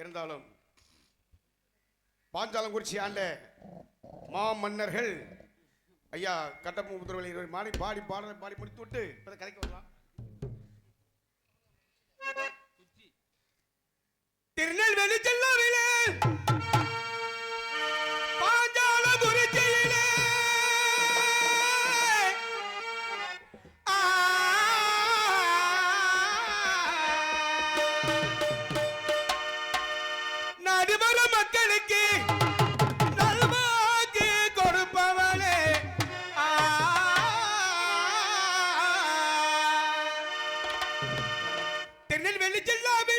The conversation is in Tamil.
இருந்தாலும் பாஞ்சாலங்குறிச்சி ஆண்ட மாமன்னர்கள் ஐயா கட்டப்ப முத்துவர்கள் இருவர் பாடி பாடலை பாடி முடித்து விட்டு இப்போ கதைக்கு வரலாம். திருநெல்வேலி செல்லவிலே திருநெல்வேலி ஜில்லாவிலே